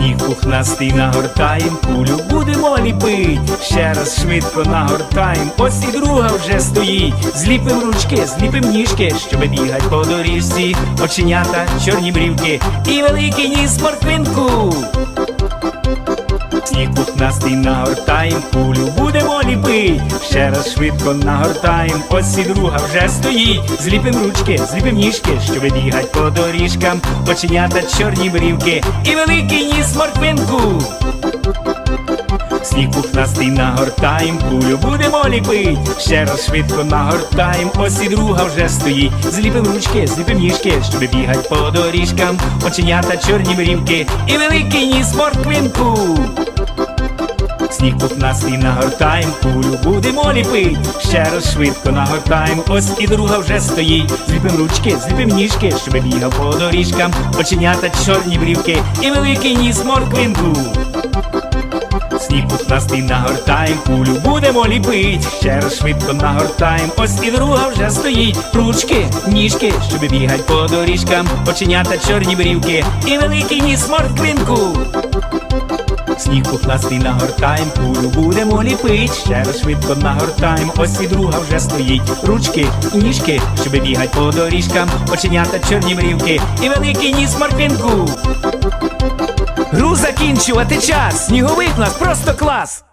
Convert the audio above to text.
Сніг пухнастий нагортаєм, кулю будемо ліпить. Ще раз швидко нагортаєм, ось і друга вже стоїть. Зліпим ручки, зліпим ніжки, щоби бігать по доріжці. Оченята, чорні брівки і великий ніс морквинку. Сніг пухнастий нагортаєм, кулю. Ще раз швидко нагортаєм, ось і друга вже стоїть. Зліпим ручки, зліпим ніжки, що бігать по доріжкам, оченята чорні брівки і великий ніс морквинку. Сніг пухнастий нагортаєм, кулю будемо ліпить. Ще раз швидко нагортаєм, ось і друга вже стоїть. Зліпим ручки, зліпим ніжки, щоб бігать по доріжкам, оченята чорні брівки і великий ніс морквинку. Сніг пухнастий нагортаєм, кулю будемо ліпить. Ще раз швидко нагортаєм, ось і друга вже стоїть. Зліпим ручки, зліпим ніжки, щоб бігав по доріжкам, оченята чорні брівки і великий ніс морквинку. Сніг пухнастий нагортаєм, кулю будемо ліпить. Ще раз швидко нагортаєм, ось і друга вже стоїть. Ручки, ніжки, щоб бігать по доріжкам, оченята чорні брівки і великий ніс морквинку. Сніг покласти нагортаєм, куру будемо ліпить. Ще раз швидко нагортаєм, ось і друга вже стоїть. Ручки, ніжки, щоб бігать по доріжкам, оченята чорні мрівки і великий ніс морквинку. Гру закінчувати час. Сніговик нас просто клас.